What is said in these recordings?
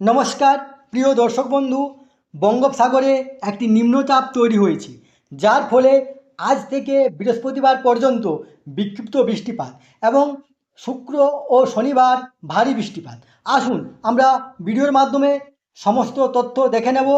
নমস্কার, প্রিয় দর্শক বন্ধু, বঙ্গোপসাগরে একটি নিম্নচাপ তৈরি হয়েছে, যার ফলে আজ থেকে বৃহস্পতিবার পর্যন্ত বিক্ষিপ্ত বৃষ্টিপাত এবং শুক্র ও শনিবার ভারী বৃষ্টিপাত। আসুন, আমরা ভিডিওর মাধ্যমে সমস্ত তথ্য দেখে নেব।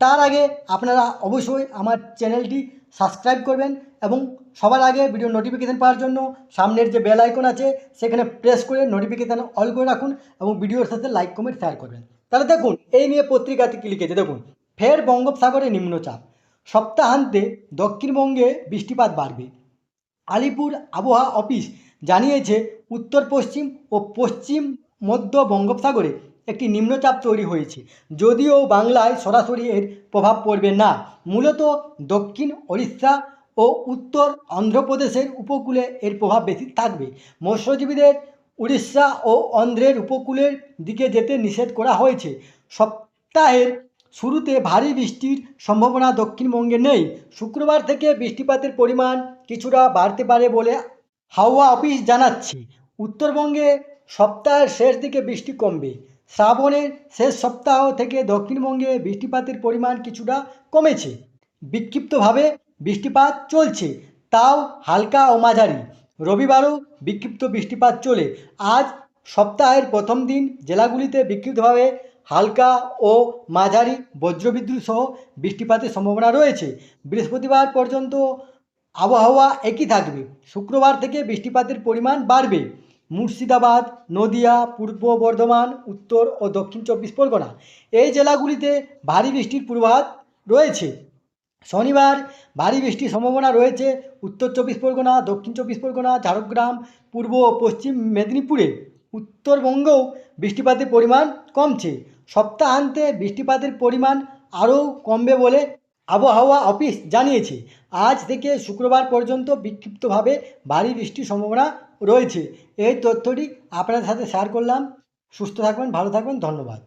তার আগে আপনারা অবশ্যই আমার চ্যানেলটি সাবস্ক্রাইব করবেন এবং সবার আগে ভিডিও নোটিফিকেশান পাওয়ার জন্য সামনের যে বেল আইকন আছে, সেখানে প্রেস করে নোটিফিকেশান অল করে রাখুন এবং ভিডিওর সাথে লাইক কমেন্ট শেয়ার করবেন। তাহলে দেখুন, এই নিয়ে পত্রিকাতে কী লিখেছে? দেখুন, ফের বঙ্গোপসাগরে নিম্নচাপ। সপ্তাহান্তে দক্ষিণবঙ্গে বৃষ্টিপাত বাড়বে। আলিপুর আবহাওয়া অফিস জানিয়েছে, উত্তর পশ্চিম ও পশ্চিম মধ্য বঙ্গোপসাগরে একটি নিম্নচাপ তৈরি হয়েছে। যদিও বাংলায় সরাসরি এর প্রভাব পড়বে না। মূলত দক্ষিণ ওড়িশা ও উত্তর অন্ধ্রপ্রদেশের উপকূলে এর প্রভাব বেশি থাকবে। মৎস্যজীবীদের উড়িষ্যা ও অন্ধ্রের উপকূলের দিকে যেতে নিষেধ করা হয়েছে। সপ্তাহের শুরুতে ভারী বৃষ্টির সম্ভাবনা দক্ষিণবঙ্গে নেই। শুক্রবার থেকে বৃষ্টিপাতের পরিমাণ কিছুটা বাড়তে পারে বলে হাওয়া অফিস জানাচ্ছে। উত্তরবঙ্গে সপ্তাহের শেষ দিকে বৃষ্টি কমবে। শ্রাবণের শেষ সপ্তাহ থেকে দক্ষিণবঙ্গে বৃষ্টিপাতের পরিমাণ কিছুটা কমেছে। বিক্ষিপ্তভাবে বৃষ্টিপাত চলছে। তাও হালকা ও মাঝারি। রবিবারও বিক্ষিপ্ত বৃষ্টিপাত চলে। আজ সপ্তাহের প্রথম দিন জেলাগুলিতে বিক্ষিপ্তভাবে হালকা ও মাঝারি বজ্রবিদ্যুৎ সহ বৃষ্টিপাতের সম্ভাবনা রয়েছে। বৃহস্পতিবার পর্যন্ত আবহাওয়া একই থাকবে। শুক্রবার থেকে বৃষ্টিপাতের পরিমাণ বাড়বে। মুর্শিদাবাদ, নদিয়া, পূর্ব বর্ধমান, উত্তর ও দক্ষিণ চব্বিশ পরগনা। এই জেলাগুলিতে ভারী বৃষ্টির পূর্বাভাস রয়েছে। শনিবার ভারী বৃষ্টির সম্ভাবনা রয়েছে। উত্তর চব্বিশ পরগনা, দক্ষিণ চব্বিশ পরগনা, ঝাড়গ্রাম, পূর্ব ও পশ্চিম মেদিনীপুরে। উত্তরবঙ্গেও বৃষ্টিপাতের পরিমাণ কমছে। সপ্তাহান্তে বৃষ্টিপাতের পরিমাণ আরও কমবে বলে আবহাওয়া অফিস জানিয়েছে। আজ থেকে শুক্রবার পর্যন্ত বিক্ষিপ্তভাবে ভারী বৃষ্টির সম্ভাবনা রয়েছে। এই তথ্যটি আপনাদের সাথে শেয়ার করলাম। সুস্থ থাকবেন, ভালো থাকবেন, ধন্যবাদ।